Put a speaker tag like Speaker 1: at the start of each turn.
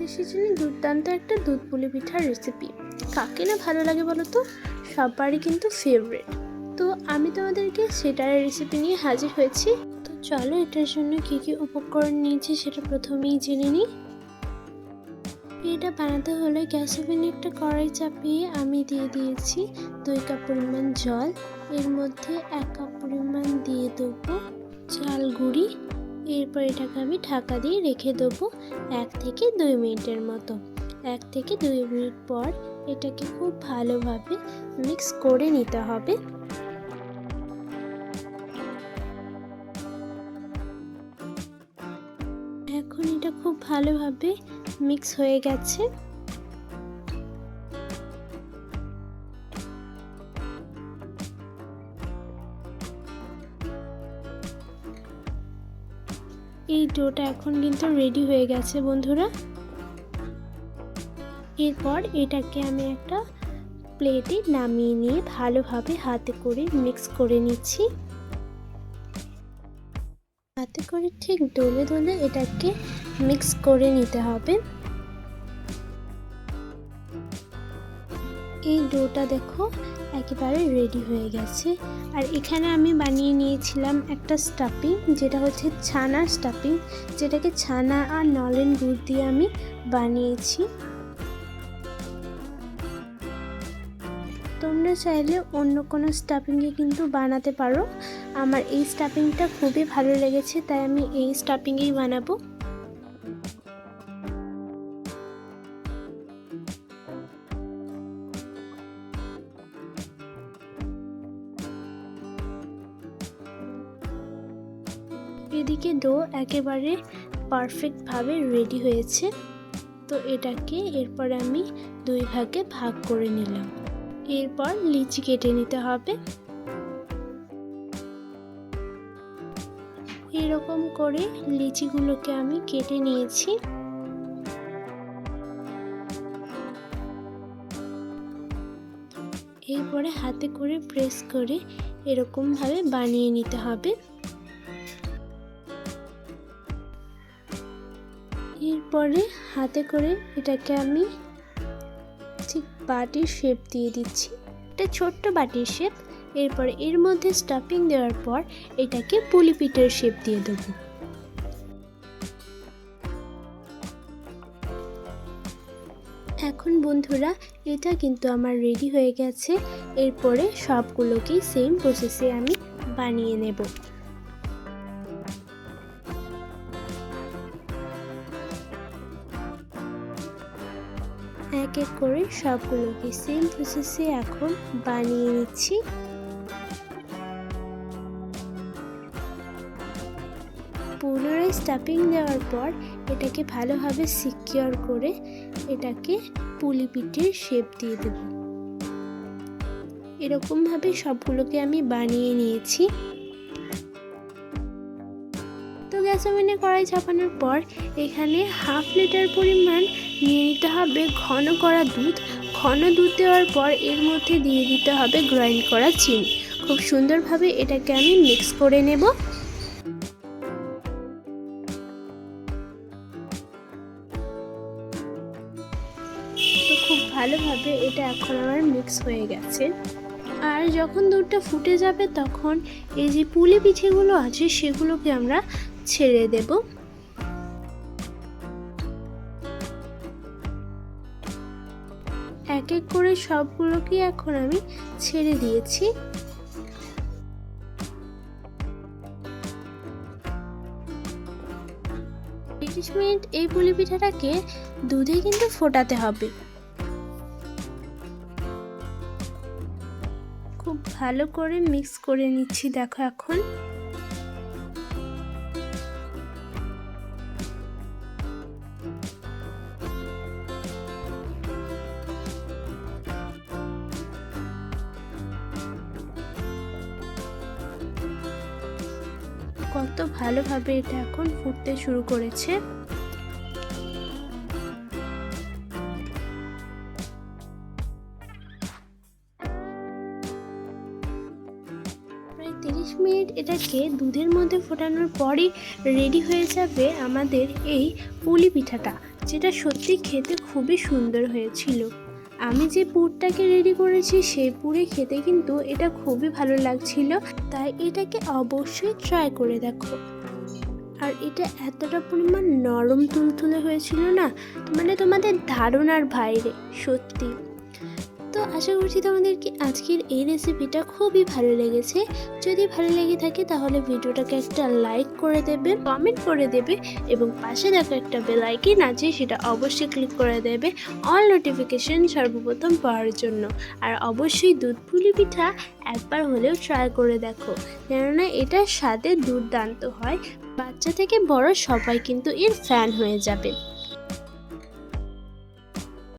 Speaker 1: শীতের সিজনে দুর্দান্ত একটা দুধ পুলি পিঠার রেসিপি কাকে না ভালো লাগে বলো তো? সবারই কিন্তু ফেভারিট তো আমি তোমাদেরকে সেটার রেসিপি নিয়ে হাজির হয়েছি। তো চলো এটার জন্য কী কী উপকরণ নিয়েছি সেটা প্রথমেই জেনে নিই। এটা বানাতে হলে গ্যাস ওভেনে একটা কড়াই চাপিয়ে আমি দিয়ে দিয়েছি দুই কাপ পরিমাণ জল। এর মধ্যে এক কাপ পরিমাণ দিয়ে দেবো চাল গুঁড়ি। এরপর এটাকে আমি ঢাকা দিয়ে রেখে দেবো এক থেকে দুই মিনিটের মতো। এক থেকে দুই মিনিট পর এটাকে খুব ভালোভাবে মিক্স করে নিতে হবে। এখন এটা খুব ভালোভাবে মিক্স হয়ে গেছে। এই ডোটা এখন কিন্তু রেডি হয়ে গেছে, বন্ধুরা। এরপর এটাকে আমি একটা প্লেটে নামিয়ে নিয়ে ভালোভাবে হাতে করে মিক্স করে নিচ্ছি। হাতে করে ঠিক দোলে দোলে এটাকে মিক্স করে নিতে হবে। এই ডোটা দেখো, একেবারে রেডি হয়ে গেছে। আর এখানে আমি বানিয়ে নিয়েছিলাম একটা স্টাফিং যেটা হচ্ছে ছানার স্টাফিং যেটাকে ছানা আর নলেন গুড় দিয়ে আমি বানিয়েছি। তোমরা চাইলে অন্য কোনো স্টাফিংয়ে কিন্তু বানাতে পারো। আমার এই স্টাফিংটা খুবই ভালো লেগেছে, তাই আমি এই স্টাফিংয়েই বানাবো। এদিকে ডো একেবারে পারফেক্টভাবে রেডি হয়েছে। তো এটাকে এরপর আমি দুই ভাগে ভাগ করে নিলাম। এরপর লিচি কেটে নিতে হবে। এরকম করে লিচিগুলোকে আমি কেটে নিয়েছি। এরপরে হাতে করে প্রেস করে এরকমভাবে বানিয়ে নিতে হবে। এরপরে হাতে করে এটাকে আমি ঠিক বাটির শেপ দিয়ে দিচ্ছি। একটা ছোট্ট বাটির শেপ এরপরে এর মধ্যে স্টাফিং দেওয়ার পর এটাকে পুলি পিঠের শেপ দিয়ে দেবো। এখন বন্ধুরা, এটা কিন্তু আমার রেডি হয়ে গেছে। এরপরে সবগুলোকেই সেম প্রসেসে আমি বানিয়ে নেব। এক এক করে সবগুলোকে সেম প্রসেসে এখন বানিয়ে নিচ্ছি। পুনরায় স্টাফিং দেওয়ার পর এটাকে ভালোভাবে সিকিওর করে এটাকে পুলি পিঠের শেপ দিয়ে দেব। এরকমভাবে সবগুলোকে আমি বানিয়ে নিয়েছি। তো গ্যাস কড়াই চাপানোর পর এখানে হাফ লিটার পরিমাণ নিয়ে নিতে হবে ঘন করা দুধ। ঘন দুধ দেওয়ার পর এর মধ্যে দিয়ে দিতে হবে গ্রাইন্ড করা চিনি। খুব সুন্দরভাবে এটাকে আমি মিক্স করে নেব। তো খুব ভালোভাবে এটা এখন আমার মিক্স হয়ে গেছে। আর যখন দুধটা ফুটে যাবে তখন এই যে পুলি পিঠেগুলো আছে সেগুলোকে আমরা ছেড়ে দেব। এক এক করে সবগুলোকে এখন আমি ছেড়ে দিয়েছি। তিরিশ মিনিট এই পুলি পিঠাটাকে দুধে কিন্তু ফোটাতে হবে। খুব ভালো করে মিক্স করে নিচ্ছি, দেখো এখন। কত ভালোভাবে এটা এখন ফুটতে শুরু করেছে। প্রায় তিরিশ মিনিট এটাকে দুধের মধ্যে ফোটানোর পরই রেডি হয়ে যাবে আমাদের এই পুলি পিঠাটা, যেটা সত্যি খেতে খুবই সুন্দর হয়েছিল। আমি যে পুরটাকে রেডি করেছি, সেই পুরে খেতে কিন্তু এটা খুবই ভালো লাগছিল। তাই এটাকে অবশ্যই ট্রাই করে দেখো। আর এটা এতটা পরিমাণ নরম তুলতুলে হয়েছিল না মানে তোমাদের ধারণার বাইরে, সত্যি। তো আশা করছি তোমাদেরকে আজকের এই রেসিপিটা খুবই ভালো লেগেছে। যদি ভালো লেগে থাকে তাহলে ভিডিওটাকে একটা লাইক করে দেবে কমেন্ট করে দেবে এবং পাশে দেখো একটা বেল আইকন আছে সেটা অবশ্যই ক্লিক করে দেবে অল নোটিফিকেশন সর্বপ্রথম পাওয়ার জন্য। আর অবশ্যই দুধ পুলি পিঠা একবার হলেও ট্রাই করে দেখো। কেননা এটা স্বাদে দুর্দান্ত হয়, বাচ্চা থেকে বড় সবাই কিন্তু এর ফ্যান হয়ে যাবে।